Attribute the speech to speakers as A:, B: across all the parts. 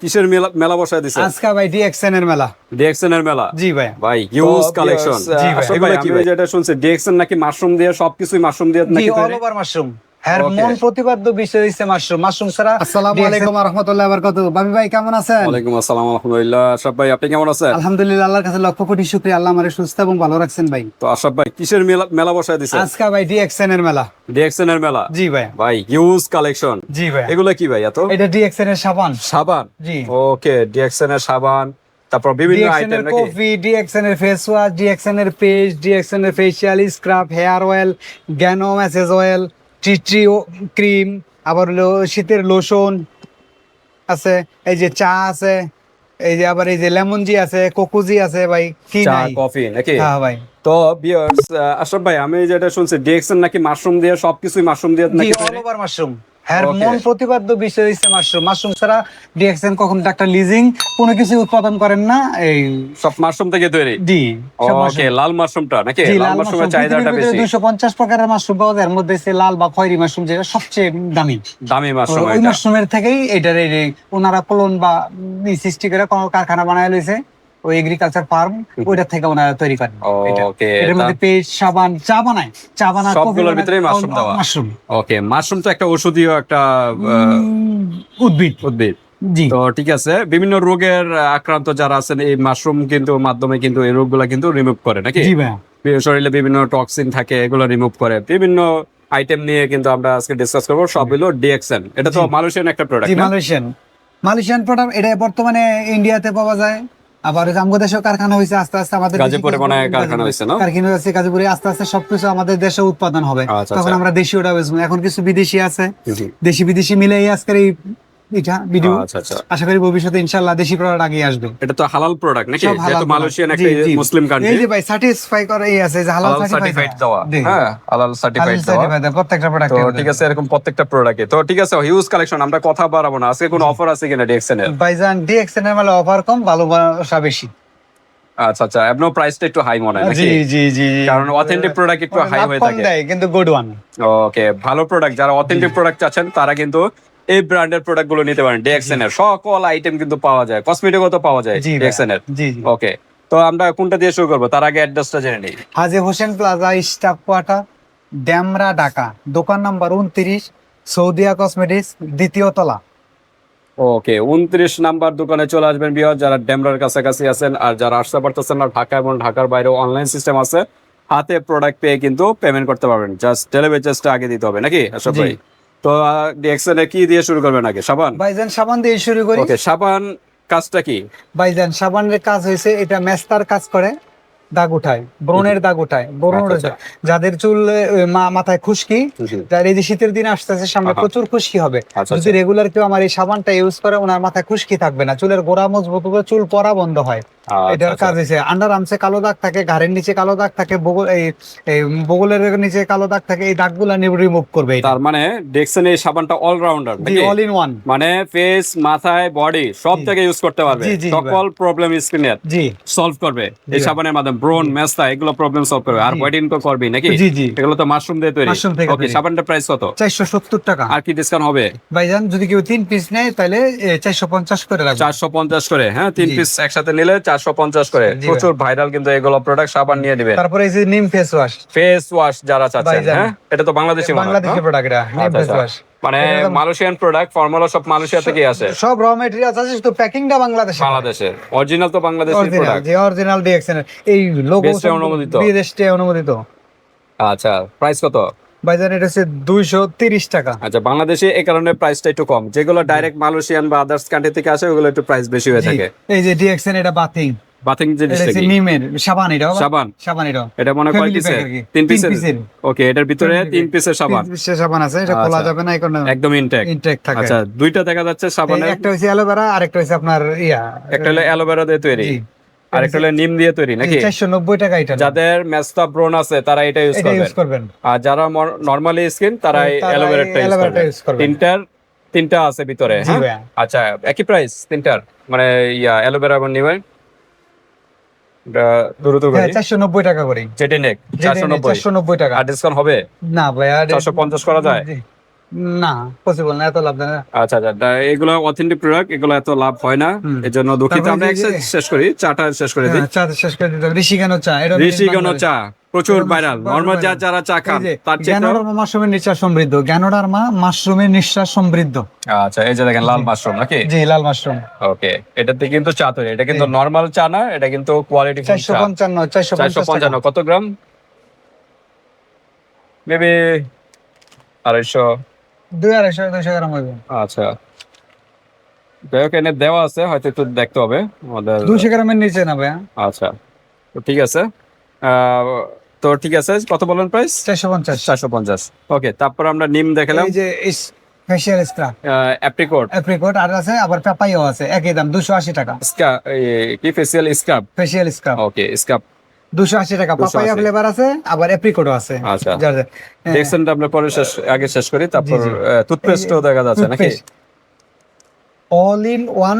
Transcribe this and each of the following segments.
A: কিসের মেলা মেলা বসায় দিছে?
B: আজকে ভাই ডিএক্সএন এর মেলা।
A: ডিএক্সএন এর মেলা?
B: জি ভাই।
A: ভাই হিউজ কালেকশন
C: জি ভাই,
A: আমি
C: ভাই?
A: যেটা শুনছি ডিএক্সএন নাকি মাশরুম দিয়ে সবকিছুই মাশরুম দিয়ে
B: জি
A: নাকি
B: অল? Over mushroom. হ্যাঁ. মন প্রতিপাদ্য বিষয় হচ্ছে মাশরুম। মাশরুম ছাড়া
D: আসসালামু আলাইকুম রহমতুল্লাহ বারকাতু বাবি ভাই কেমন আছেন?
A: ওয়ালাইকুম আসসালাম আলহামদুলিল্লাহ। আশরাফ ভাই আপনি কেমন আছেন?
D: আলহামদুলিল্লাহ আল্লাহর কাছে লক্ষ কোটি শুকরিয়া। আল্লাহ আমারে সুস্থ এবং ভালো রাখছেন ভাই।
A: তো আশরাফ ভাই কিসের মেলা মেলা বসায় দিছে
B: আজকা ভাই ডিএক্সএন এর মেলা।
A: ডিএক্সএন এর মেলা?
B: জি ভাই
A: ভাই হিউজ কালেকশন
B: জি ভাই
A: এগুলো কি ভাই এত?
B: এটা ডিএক্সএন এর সাবান।
A: সাবান?
B: জি।
A: ওকে ডিএক্সএন এর সাবান তারপর বিভিন্ন আইটেম নাকি?
B: কফি ডিএক্সএন এর ফেস ওয়াশ ডিএক্সএন এর পেস্ট ডিএক্সএন এর facial scrub hair oil Gano massage oil tea tree cream আবার হলো শীতের লোশন আছে এই যে চা আছে এই যে আবার এই যে লেমন জি আছে কোকুজি আছে ভাই কি
A: চা
B: নাই?
A: কফি নাকি?
B: হ্যাঁ ভাই।
A: তো বিয়ার্স আশরাফ ভাই আমি যেটা শুনছি ডিএক্সএন নাকি মাশরুম দিয়ে সবকিছুই মাশরুম দিয়ে নাকি
B: অল ওভার মাশরুম। হ্যাঁ মন প্রতিপাদ্য বিষয় হচ্ছে মাশরুম। মাশরুম ছাড়া ডিএক্সএন কখনো একটা লিজিং কোনো কিছু উৎপাদন করেন না এই
A: সব মাশরুম থেকে তৈরি?
B: জি
A: ওকে লাল মাশরুমটা নাকি? লাল মাশরুমের চাহিদাটা বেশি।
B: দুশো পঞ্চাশ প্রকারের মাশরুম পাওয়া যায়। এর মধ্যে সে লাল বা খয়েরি মাশরুম যেটা সবচেয়ে দামি।
A: দামি মাশরুম
B: ওই মাশরুমের থেকেই এটার এই ওনারা কলন বা সৃষ্টি করে কারখানা বানায় লইছে। ওই এগ্রিকালচার ফার্ম ওইটা থেকে ওনারা তৈরি করেন।
A: ওকে
B: এটার মধ্যে পেস্ট সাবান চা বানায়। চা বানায়
A: সবগুলোর ভিতরেই mushroom দেওয়া।
B: মাশরুম।
A: ওকে মাশরুম তো একটা ঔষধীয় একটা
B: উদ্ভিদ।
A: উদ্ভিদ।
B: জি।
A: তো ঠিক আছে বিভিন্ন রোগের আক্রান্ত যারা আছেন এই মাশরুম কিন্তু মাধ্যমে কিন্তু এই রোগগুলা কিন্তু রিমুভ করে নাকি?
B: জি ভাই
A: শরীরে বিভিন্ন টক্সিন থাকে এগুলো রিমুভ করে। বিভিন্ন আইটেম নিয়ে কিন্তু আমরা আজকে ডিসকাস করব সব হলো ডিএক্সএন এটা তো। মালয়েশিয়ান একটা
B: জি
A: প্রোডাক্ট
B: মালয়েশিয়ান মালয়েশিয়ান প্রোডাক্ট এটা বর্তমানে ইন্ডিয়াতে পাওয়া যায়। আবার আমগো দেশেও কারখানা হয়েছে আস্তে আস্তে আমাদের
A: গাজীপুরে মনে কারখানা হয়েছে, না?
B: কারখানা হয়েছে গাজীপুরে আস্তে আস্তে সবকিছু আমাদের দেশে উৎপাদন হবে।
A: আচ্ছা,
B: তখন
A: আচ্ছা।
B: আমরা দেশীয়টা বেচবো। এখন কিছু বিদেশি আছে। দেশি বিদেশি মিলেই আজকের এই এটা ভিডিও।
A: আচ্ছা আচ্ছা।
B: আশা করি ভবিষ্যতে ইনশাল্লাহ দেশি প্রোডাক্ট আগে আসবে।
A: এটা তো হালাল প্রোডাক্ট নাকি? যেহেতু মালয়েশিয়ান একটা। মুসলিম
B: এই যে ভাই স্যাটিসফাই করে এই আছে যে হালাল
A: সার্টিফাইড দেওয়া। হ্যাঁ হালাল সার্টিফাইড দেওয়া।
B: প্রত্যেকটা প্রোডাক্ট
A: তো ঠিক আছে এরকম প্রত্যেকটা প্রোডাক্টে তো ঠিক আছে হিউজ কালেকশন আমরা কথা বাড়াবো না। আজকে কোনো অফার আছে কিনা ডিএক্সএন এর?
B: ভাইজান ডিএক্সএন এর মানে অফার কম ভালোবাসা বেশি।
A: আচ্ছা আচ্ছা এমন প্রাইসটা একটু হাই মনে হয়
B: জি জি জি
A: কারণ অথেন্টিক প্রোডাক্ট একটু হাই
B: লাভ
A: হয়ে
B: কম
A: থাকে।
B: দেয় কিন্তু গুড ওয়ান
A: ওকে ভালো প্রোডাক্ট যারা অথেন্টিক প্রোডাক্ট চাচ্ছেন তারা কিন্তু এই ব্র্যান্ডের প্রোডাক্টগুলো নিতে পারেন ডিএক্সএন এর সকল আইটেম কিন্তু পাওয়া যায় কসমেটিকও তো পাওয়া যায় ডিএক্সএন এর ওকে তো আমরা কোনটা দিয়ে শুরু করব? তার আগে অ্যাড্রেসটা জেনে নিই।
B: Haji Hossain plaza staff quarter Demra Dhaka. দোকান নাম্বার উনত্রিশ সৌদিয়া কসমেটিক্স দ্বিতীয় তলা।
A: ওকে উনত্রিশ নাম্বার দোকানে চলে আসবেন বিহার যারা ড্যামরার কাছাকাছি আছেন আর যারা আসতে পারতেছেন না ঢাকা এবং ঢাকার বাইরে অনলাইন সিস্টেম আছে হাতে প্রোডাক্ট পেয়ে কিন্তু পেমেন্ট করতে পারবেন। জাস্ট ডেলিভারি চার্জটা আগে দিতে হবে নাকি? আশা
B: জি।
A: তো ডিএক্সএন এ কি দিয়ে শুরু করবেন আগে? সাবান?
B: ভাইজান সাবান দিয়ে শুরু করি।
A: ওকে সাবান কাজটা কি?
B: ভাইজান সাবানের কাজ হয়েছে এটা মেস্তার কাজ করে। দাগ উঠায় ব্রণের দাগ উঠায় ব্রণ
A: আচ্ছা,
B: যাদের চুল মাথায় খুশকি এই যে শীতের দিন আসতেছে সামনে প্রচুর খুশকি হবে।
A: আচ্ছা,
B: যদি রেগুলার কেউ আমার এই সাবানটা ইউজ করে ওনার মাথায় খুশকি থাকবে না। চুলের গোড়া মজবুত হবে চুল পড়া বন্ধ হয়।
A: আচ্ছা,
B: এটার কাজ হয়েছে আন্ডার আর্মসে কালো দাগ থাকে ঘাড়ের নিচে কালো দাগ থাকে বগল এই বগলের নিচে কালো দাগ থাকে এই দাগগুলা রিমুভ করবে
A: তার মানে ডিএক্সএন এই সাবানটা অলরাউন্ডার
B: অল ইন ওয়ান
A: মানে ফেস মাথায় বডি সব
B: জি।
A: থেকে ইউজ করতে পারবে। সকল প্রবলেম স্কিনের
B: জি।
A: সলভ করবে এই সাবানের মাধ্যমে। ব্রোন মেস্তা এগুলো প্রবলেম সলভ করবে আর। হোয়াইটিং তো করবে নাকি?
B: জি জি।
A: এগুলো তো মাশরুম দিয়ে তৈরি।
B: থেকে
A: ওকে সাবানটা প্রাইস কত?
B: চারশো সত্তর টাকা।
A: আর কি ডিসকাউন্ট হবে?
B: ভাইজান যদি কেউ তিন পিস নেয় তাহলে চারশো পঞ্চাশ করে রাখবে
A: চারশো পঞ্চাশ করে হ্যাঁ তিন পিস একসাথে নিলে চারশো পঞ্চাশ করে। প্রচুর ভাইরাল কিন্তু এগুলো প্রোডাক্ট সাবান নিয়ে দিবে।
B: তারপরে এই যে নিম ফেস ওয়াশ
A: ফেস ওয়াশ যারা চাচ্ছেন হ্যাঁ এটা তো বাংলাদেশি হয়,
B: প্রোডাক্ট এটা নিম ফেস
A: আচ্ছা।
B: ওয়াশ
A: মানে মালয়েশিয়ান প্রোডাক্ট ফর্মুলা সব মালয়েশিয়া থেকে আসে
B: সব র মেটেরিয়াল আছে শুধু প্যাকিংটা বাংলাদেশে।
A: বাংলাদেশের। অরিজিনাল তো বাংলাদেশের প্রোডাক্ট
B: অরিজিনাল ডিএক্সএন এই লোগো
A: অনুমোদিত।
B: বিদেশে অনুমোদিত।
A: আচ্ছা প্রাইস কত?
B: ভাইজান এটা হচ্ছে দুইশো তিরিশ টাকা।
A: আচ্ছা বাংলাদেশে এই কারণে প্রাইসটা একটু কম। যেগুলো ডাইরেক্ট মালয়েশিয়ান বা আদার্স কান্ট্রি থেকে আসে ওগুলো একটু প্রাইস বেশি হয়ে থাকে।
B: এই যে ডিএক্সএন এটা বাথিং
A: বাথিং
B: এটা
A: কি
B: নিমের সাবান এটা
A: সাবান?
B: সাবান এটা।
A: এটা মনে কয় পিসের
B: pack আর কি।
A: তিন
B: তিন
A: পিসের
B: পিসের।
A: ওকে এটার ভিতরে তিন পিসের সাবান।
B: পিসের সাবান আছে এটা খোলা
A: আচ্ছা।
B: যাবে না এখন
A: একদম ইনটেক
B: ইনটেক থাকে।
A: আচ্ছা দুইটা দেখা যাচ্ছে
B: এই
A: সাবানের
B: একটা হচ্ছে অ্যালোভেরা আর একটা হচ্ছে আপনার ইয়া।
A: একটা হলো অ্যালোভেরা দিয়ে তৈরি।
B: জি।
A: আর একটা হলো নিম দিয়ে তৈরি নাকি?
B: চারশো নব্বই টাকা এটা।
A: যাদের মেস্তা ব্রোন আছে তারা এটা ইউজ করবেন। আর যারা নরমালি স্কিন তারা অ্যালোভেরাটা ইউজ করবেন। তিনটার তিনটা আছে ভিতরে হ্যাঁ। আচ্ছা একই প্রাইস তিনটার। মানে ইয়া অ্যালোভেরা এবং এটা দ্রুত
B: হ্যাঁ
A: গাড়ি
B: টাকা করে। টাকা।
A: আর ডিসকাউন্ট হবে?
B: না
A: যায়?
B: না পসিবল না এত লাভ না।
A: আচ্ছা আচ্ছা দা- এগুলো অথেন্টিক প্রোডাক্ট এগুলো এত লাভ হয় না। দুঃখিত। আমরা শেষ করি চাটা শেষ করে দিই।
B: হ্যাঁ, চা শেষ করে চা।
A: প্রচুর ভাইরাল। নর্মাল যা যারা চা খান তার চেয়ে
B: মাশরুমের নিঃশ্বাস সমৃদ্ধ। জ্ঞানোডার মা মাশরুমের নিঃশ্বাস সমৃদ্ধ।
A: আচ্ছা এই যে দেখেন লাল মাশরুম নাকি?
B: জি লাল মাশরুম।
A: ওকে এটাতে কিন্তু চা তৈরি। এটা কিন্তু নর্মাল চা না এটা কিন্তু কোয়ালিটি
B: চারশো
A: চা।
B: পঞ্চান্ন চারশো
A: চারশো
B: পঞ্চান্ন
A: পঞ্চান্ন কত গ্রাম? মেবি আড়াইশো।
B: দুই আড়াইশো দুইশো গ্রাম হবে
A: আচ্ছা। যাই হোক এনে দেওয়া আছে হয়তো একটু দেখতে হবে। আমাদের
B: দুইশো গ্রামের নিচে না ভাইয়া।
A: আচ্ছা তো ঠিক আছে। তো ঠিক আছে কত বলেন প্রাইস
B: চারশো পঞ্চাশ।
A: চারশো পঞ্চাশ। ওকে তারপর আমরা নিম দেখালাম।
B: যে ফেসিয়াল স্ক্রাব
A: অ্যাপ্রিকোট
B: অ্যাপ্রিকট আর আছে আবার পেপাইও আছে একই দাম দুশো আশি টাকা।
A: কি facial scrub
B: facial scrub
A: okay scrub
B: দুশো আশি টাকা
A: 280
B: পাপাইয়া ফ্লেভার আছে আবার অ্যাপ্রিকটও আছে।
A: আচ্ছা।
B: হ্যাঁ,
A: আমরা পরে শেষ আগে শেষ করি তারপর। টুথপেস্টও দেখা যাচ্ছে নাকি?
B: অল ইন ওয়ান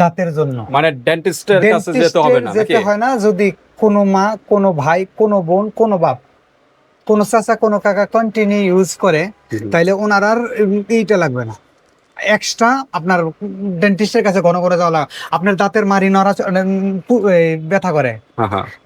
B: দাঁতের জন্য।
A: মানে ডেন্টিস্টের কাছে যেতে হবে না
B: যেতে হয় না যদি কোনো মা কোনো ভাই কোনো বোন কোনো বাপ কোনো চাচা কোনো কাকা কন্টিনিউ ইউজ করে তাইলে ওনার আর এইটা লাগবে না। এক্সট্রা আপনার ডেন্টিস্টের কাছে ঘন করে যাওয়া আপনার দাঁতের মারি নড়াচড়া ব্যথা করে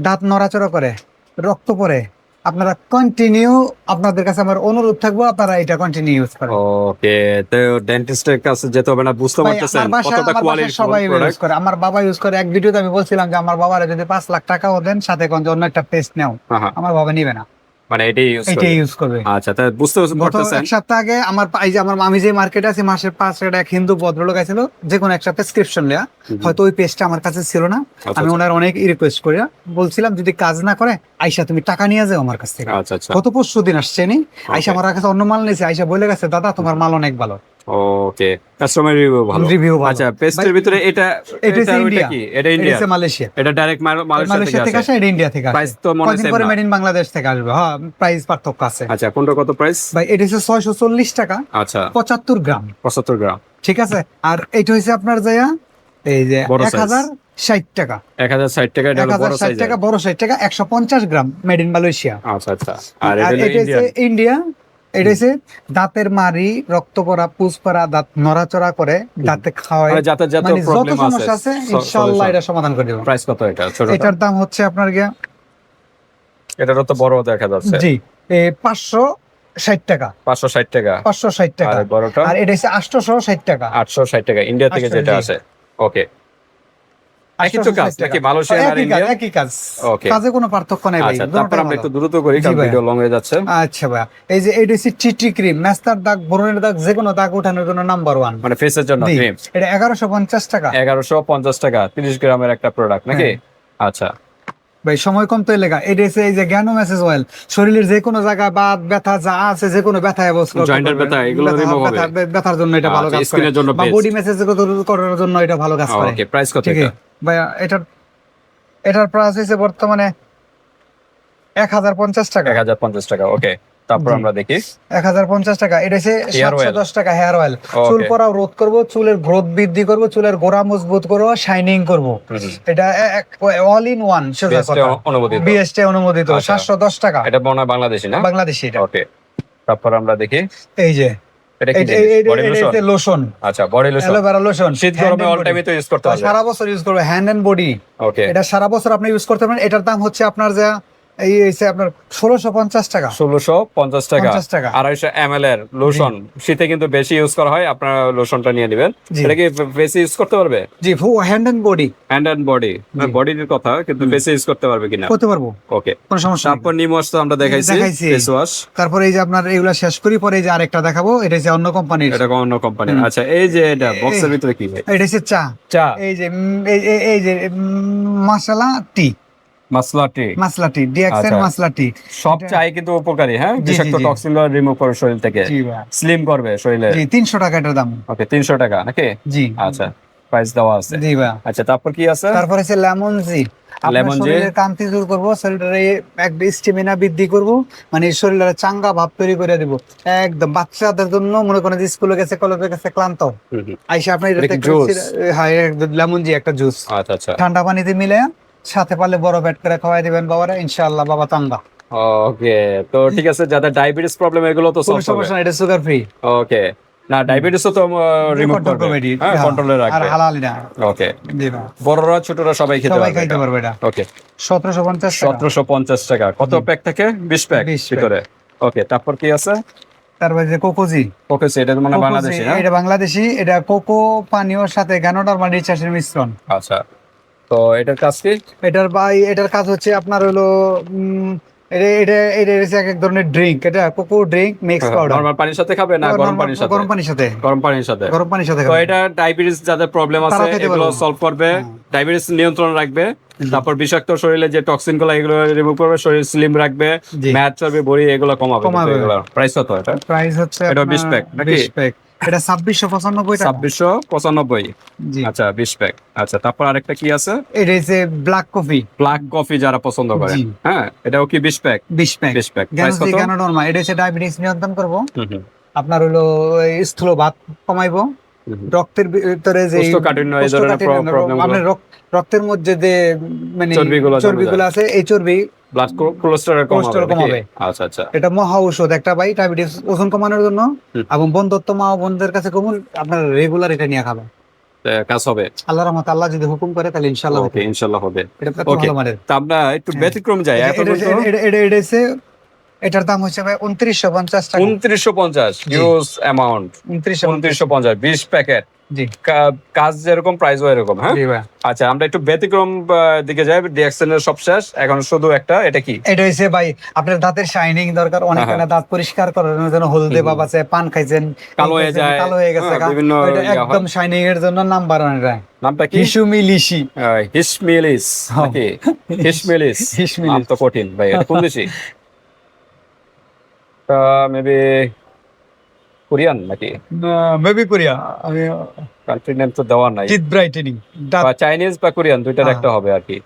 B: দাঁত নড়াচড়া করে রক্ত পড়ে আপনারা কন্টিনিউ আপনাদের কাছে আমার অনুরোধ থাকব আপনারা এটা কন্টিনিউ ইউজ করেন।
A: ওকে তো ডেন্টিস্টের কাছে যেতে হবে না বুঝতে পারতেছেন কতটা কোয়ালিটি
B: সবাই ইউজ করে আমার বাবা ইউজ করে। এক ভিডিওতে আমি বলছিলাম যে আমার বাবারে যদি পাঁচ লাখ টাকাও দেন সাথে কোন অন্য একটা পেস্ট নাও।
A: হ্যাঁ হ্যাঁ।
B: আমার বাবা নিবে না।
A: মানে এটাই ইউজ
B: এটাই ইউজ করবে।
A: আচ্ছা তা বুঝতে পারতেছেন?
B: এক সপ্তাহ আগে আমার এই যে আমার মামি যে মার্কেটে আছে মাসের পাঁচ টাকা এক হিন্দু ভদ্রলোক আছিল যে কোনো একটা প্রেসক্রিপশন
A: হুম।
B: হয়তো ওই পেজটা আমার কাছে ছিল না।
A: আচ্ছা,
B: আমি ওনার অনেক রিকোয়েস্ট করি। বলছিলাম যদি কাজ না করে আইসা তুমি টাকা নিয়ে যাও আমার কাছ থেকে।
A: আচ্ছা আচ্ছা।
B: গত পরশু দিন আসছে নি। আইসা আমার কাছে অন্য মাল নিয়েছে আইসা বলে গেছে দাদা তোমার মাল অনেক ভালো।
A: ওকে। কাস্টমার রিভিউ ভালো।
B: রিভিউ
A: আচ্ছা পেস্টের ভিতরে এটা
B: এটা ইন্ডিয়া
A: কি? এটা
B: এটা
A: ইন্ডিয়া
B: হচ্ছে মালয়েশিয়া
A: এটা ডাইরেক্ট মালয়েশিয়া থেকে আসে।
B: এটা ইন্ডিয়া থেকে আসে।
A: প্রাইস তো মনে
B: কদিন
A: না।
B: মেড ইন বাংলাদেশ থেকে আসবে। হ্যাঁ প্রাইস পার্থক্য আছে।
A: আচ্ছা কোনটা কত প্রাইস
B: ভাই এটা হচ্ছে ছয়শো চল্লিশ টাকা।
A: আচ্ছা।
B: পঁচাত্তর গ্রাম।
A: পঁচাত্তর গ্রাম।
B: ঠিক আছে? আর এটা হচ্ছে আপনার যাইয়া এই যে
A: বড়
B: এক হাজার ষাট টাকা।
A: এক হাজার ষাট টাকা এটা
B: এক হাজার ষাট টাকা বড় ষাট টাকা একশো পঞ্চাশ গ্রাম মেড ইন মালয়েশিয়া
A: আচ্ছা আচ্ছা। আর এটা
B: এটা ইন্ডিয়া এটা হচ্ছে দাঁতের মারি রক্ত পড়া পুষ পড়া দাঁত নড়াচড়া করে দাঁতে খাওয়ায়।
A: মানে যাতে যাতে
B: মানে যত সমস্যা আছে।
A: আছে
B: ইনশাআল্লাহ এটা সমাধান করে দেবো।
A: প্রাইস কত এটা?
B: এটার দাম হচ্ছে আপনার গিয়া
A: এটারও তো বড় দেখা যাচ্ছে।
B: জি পাঁচশো ষাট টাকা।
A: পাঁচশো ষাট টাকা।
B: পাঁচশো ষাট টাকা।
A: আর
B: এটা হচ্ছে আটশোশো ষাট টাকা।
A: আটশো ষাট টাকা। ইন্ডিয়া থেকে যেটা আছে ওকে। একই তো কাজ নাকি মালয়েশিয়া আর ইন্ডিয়া
B: একই কাজ।
A: Okay.
B: কাজে কোনো পার্থক্য নাই ভাই।
A: আচ্ছা
B: দুটোটাই
A: তারপর আমরা একটু দ্রুত করি কারণ ভিডিও লং হয়ে যাচ্ছে।
B: আচ্ছা ভাই এই যে এটা হচ্ছে চিটি ক্রিম দাগ দাগ যে কোনো দাগ ওঠানোর জন্য নাম্বার ওয়ান
A: মানে ফেসের জন্য ক্রিম
B: এটা টাকা।
A: এগারোশো পঞ্চাশ টাকা তিরিশ গ্রামের একটা প্রোডাক্ট নাকি?
B: হ্যাঁ।
A: আচ্ছা।
B: ভাই সময় কম তো লেগা। এটা হচ্ছে এই যে গ্যানো মেসেজ অয়েল শরীরের যে কোনো জায়গা বা ব্যথা যা আছে যে কোনো ব্যথা
A: Joint জয়েন্টের ব্যথা, এগুলো রিমুভ হবে।
B: ব্যথার জন্য এটা ভালো
A: আচ্ছা,
B: কাজ করে।
A: স্কিনের জন্য
B: বা বডি মেসেজ করার জন্য এটা ভালো কাজ করে।
A: ওকে প্রাইস কত এটা?
B: ভাই এটা এটার প্রাইস হয়েছে বর্তমানে এক হাজার পঞ্চাশ টাকা।
A: এক হাজার পঞ্চাশ টাকা ওকে তারপর আমরা দেখি।
B: এক হাজার পঞ্চাশ টাকা এটা হচ্ছে সাতশো দশ টাকা হেয়ার অয়েল চুল পড়াও রোধ করব চুলের গ্রোথ বৃদ্ধি করব চুলের গোড়া মজবুত করব শাইনিং করব। এটা অল ইন ওয়ান
A: অনুমোদিত।
B: বিএসটি অনুমোদিত
A: আচ্ছা।
B: সাতশো দশ টাকা।
A: এটা মনে হয় বাংলাদেশি না?
B: বাংলাদেশি এটা।
A: ওকে তারপর আমরা দেখি।
B: এই যে।
A: লোশন আচ্ছা বডি লোশন
B: অ্যালোভেরা লোশন
A: শীত গরমে অল টাইমে তো ইউজ করতে পারবে
B: সারা বছর ইউজ করবে হ্যান্ড এন্ড বডি
A: ওকে
B: এটা সারা বছর আপনি ইউজ করতে পারেন। এটার দাম হচ্ছে আপনার যা এই হচ্ছে আপনার ষোলোশো পঞ্চাশ টাকা।
A: ষোলোশো পঞ্চাশ টাকা।
B: 50 টাকা।
A: আড়াইশো এম এল এর লোশন শীতে কিন্তু বেশি ইউজ করা হয় আপনারা লোশনটা নিয়ে নেবেন। এটা কি বেশি ইউজ করতে পারবে?
B: জি hand and body
A: hand and body বডির কথা কিন্তু বেশি ইউজ করতে পারবে কিনা?
B: করতে পারব।
A: ওকে
B: কোনো সমস্যা
A: তারপর নিমোস তো আমরা দেখাইছি। ফেস ওয়াশ
B: তারপরে এই যে আপনার এগুলা শেষ করি পরে এই যে আরেকটা দেখাবো এটা হচ্ছে অন্য কোম্পানির
A: এটা অন্য কোম্পানি আচ্ছা এই যে এটা বক্সের ভিতরে কি? ভাই
B: এটা হচ্ছে চা।
A: চা।
B: এই যে এই যে মশলা টি
A: মশলা টি
B: মশলা টি ডিএক্সেন
A: আচ্ছা। সব চাই কিন্তু উপকারী হ্যাঁ? বিষাক্ত। টক্সিন রিমুভ করে শরীর থেকে। স্লিম করবে শরীরে।
B: জি তিনশো টাকা এটার দাম।
A: ওকে তিনশো টাকা নাকি?
B: জি।
A: আচ্ছা প্রাইস দেওয়া আছে।
B: জি
A: আচ্ছা তারপর কি আছে?
B: তারপরে হচ্ছে লেমন জি। লেমন
A: জি।
B: কান্তি দূর করব শরীরে একটা স্টেমিনা বৃদ্ধি করব মানে শরীরে চাঙ্গা ভাব তৈরি করে দিব। একদম বাচ্চাদের জন্য মনে করেন যে স্কুলে গেছে কলেজে গেছে ক্লান্ত। আইসা আপনি? হ্যাঁ লেমন জি একটা জুস
A: আচ্ছা আচ্ছা।
B: ঠান্ডা পানিতে মিলে সাথে পারলে বড় ব্যাট করে খাওয়াই দিবেন বাবারা ইনশাআল্লাহ বাবা চাঙ্গা
A: ওকে তো ঠিক আছে যাদের ডায়াবেটিস প্রবলেম এগুলো তো সলভ
B: সমস্যা না এটা সুগার ফ্রি
A: ওকে না ডায়াবেটিসও তো রিমুভ করবে। হ্যাঁ কন্ট্রোলে
B: আর
A: রাখবে।
B: হালালি না।
A: ওকে বড়রা ছোটরা সবাই খেতে পারবে
B: খাইতে পারবে এটা।
A: ওকে
B: সতেরোশো পঞ্চাশ টাকা।
A: কত প্যাক থাকে? বিশ প্যাক ভিতরে। ওকে তারপর কি আছে?
B: তারপরে যে কোকোজি
A: ওকে এটা মানে
B: কোকোজি,
A: বাংলাদেশি হ্যাঁ?
B: এটা বাংলাদেশি এটা কোকো পানীয়র সাথে গানোডার মানে চাষের মিশ্রণ।
A: আচ্ছা। তো এটার কাজ কি?
B: এটার বা এটার কাজ হচ্ছে আপনার হলো এটা এটা এটা এক এক ধরনের ড্রিঙ্ক এটা cocoa drink mix powder
A: normal পানির সাথে খাবে না গরম পানির সাথে?
B: গরম পানির সাথে।
A: গরম পানির সাথে।
B: গরম পানির সাথে
A: তো এটা ডায়াবেটিস যাদের প্রবলেম আছে এগুলো সলভ করবে।
B: হ্যাঁ।
A: ডায়াবেটিস নিয়ন্ত্রণ রাখবে। তারপর বিষাক্ত শরীরে যে টক্সিনগুলো এগুলো রিমুভ করবে শরীর স্লিম রাখবে। ম্যাচ চর্বি বড়ি এগুলো কমাবে।
B: কমাবে।
A: প্রাইস কত এটা?
B: প্রাইস হচ্ছে
A: এটা 20 pack নাকি?
B: 20 pack। এটা ছাব্বিশশো পঁচানব্বই
A: ছাব্বিশশো পঁচানব্বই? আচ্ছা বিশ প্যাক আচ্ছা তারপর আরেকটা কি আছে?
B: এটা হচ্ছে ব্ল্যাক কফি
A: ব্ল্যাক কফি যারা পছন্দ করে। হ্যাঁ এটাও কি বিশ প্যাক
B: বিশ প্যাক
A: বিশ প্যাক
B: কেন নর্মাল এটা হচ্ছে ডায়াবেটিস নিয়ন্ত্রণ করব। আপনার হলো স্থূল ভাত কমাইবো। রক্তের ভিতরে যে। আপনার রক্তের মধ্যে যে মানে
A: চর্বিগুলো
B: আছে এই চর্বি
A: ব্লাড কোলেস্টেরল কমাবে। আচ্ছা আচ্ছা।
B: এটা মহা ঔষধ একটা ভাই ডায়াবেটিস ওজন কমানোর জন্য এবং বন্ধুত্ব মা বোনদের কাছে কমন আপনার রেগুলার এটা নিয়ে খাবেন।
A: কাজ হবে।
B: আল্লাহর রহমত আল্লাহ যদি হুকুম করে তাহলে ইনশাআল্লাহ
A: ওকে ইনশাল্লাহ হবে।
B: মানের।
A: তা আমরা একটু
B: হ্যাঁ।
A: ব্যতিক্রম যাই
B: এটা-
A: এত
B: এটা- এটা- এটার দাম হচ্ছে ভাই উনত্রিশশো পঞ্চাশ টাকা।
A: উনত্রিশশো পঞ্চাশ ইউজ অ্যামাউন্ট
B: উনত্রিশশো
A: উনত্রিশশো পঞ্চাশ বিশ প্যাকেট
B: জি।
A: কাজ যেরকম প্রাইসও এরকম হ্যাঁ? আচ্ছা আমরা একটু ব্যতিক্রম দিকে যাই। ডিএক্সএন এর সব শেষ। এখন শুধু একটা এটা কি?
B: এটা হচ্ছে ভাই আপনার দাঁতের শাইনিং দরকার। অনেক। না দাঁত পরিষ্কার করানোর জন্য হলদে ভাব আছে পান খাইছেন।
A: কালো হয়ে যায়,
B: কালো হয়ে গেছে
A: হ্যাঁ।
B: একদম শাইনিং এর জন্য নাম্বার ওয়ান এটা।
A: নামটা কি? হিসুমিলিসি
B: হিসমিলিস।
A: নাকি? হিসমিলিস।
B: হিসমিলিস।
A: তো কঠিন ভাই কোন দেশি? মেবি কোরিয়ান নাকি
B: মেবি কোরিয়া আমি
A: কান্ট্রি নেম তো দেওয়া নাই।
B: জিত ব্রাইটেনিং
A: বা চাইনিজ বা কোরিয়ান দুইটার। একটা হবে আর কি।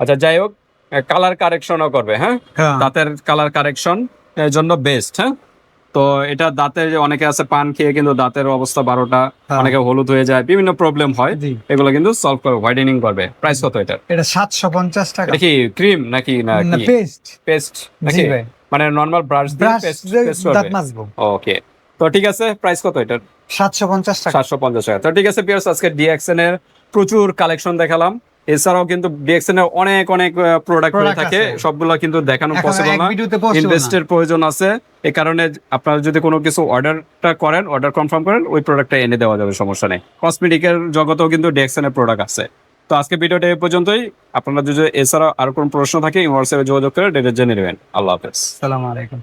A: আচ্ছা যাই হোক কালার কারেকশনও করবে হ্যাঁ?
B: হ্যাঁ।
A: দাঁতের কালার কারেকশন এর জন্য বেস্ট হ্যাঁ? তো এটা দাঁতের যে অনেকে আছে পান খেয়ে কিন্তু দাঁতের অবস্থা বারোটা
B: হ্যাঁ।
A: অনেকে হলুদ হয়ে যায় বিভিন্ন প্রবলেম হয়। এগুলো কিন্তু সলভ করবে হোয়াইটেনিং করবে। প্রাইস কত এটা
B: এটা সাতশো পঞ্চাশ টাকা।
A: কি ক্রিম নাকি না
B: পেস্ট
A: পেস্ট নাকি? মানে নরমাল ব্রাশ দিয়ে পেস্ট পেস্ট করবে। ওকে তো ঠিক আছে প্রাইস কত এটা
B: সাতশো পঞ্চাশ টাকা।
A: সাতশো পঞ্চাশ টাকা। তো ঠিক আছে পিয়ার্স আজকে ডিএক্সএন এর প্রচুর কালেকশন দেখালাম। এছাড়াও কিন্তু ডিএক্সএন এর অনেক অনেক প্রোডাক্ট হয়ে থাকে। সবগুলো কিন্তু দেখানো পসিবল
B: না।
A: ইনভেস্টের প্রয়োজন আছে। এই কারণে আপনারা যদি কোনো কিছু অর্ডারটা করেন অর্ডার কনফার্ম করেন ওই প্রোডাক্টটা এনে দেওয়া যাবে সমস্যা নেই। কসমেটিকের জগতেও কিন্তু ডিএক্সএন এর প্রোডাক্ট আছে। তো আজকে ভিডিওটা এই পর্যন্তই। আপনারা যদি এছাড়া আর কোনো প্রশ্ন থাকে হোয়াটসঅ্যাপে যোগাযোগ করে ডেটে জেনে নেবেন। আল্লাহ হাফেজ।
B: সালাম আলাইকুম।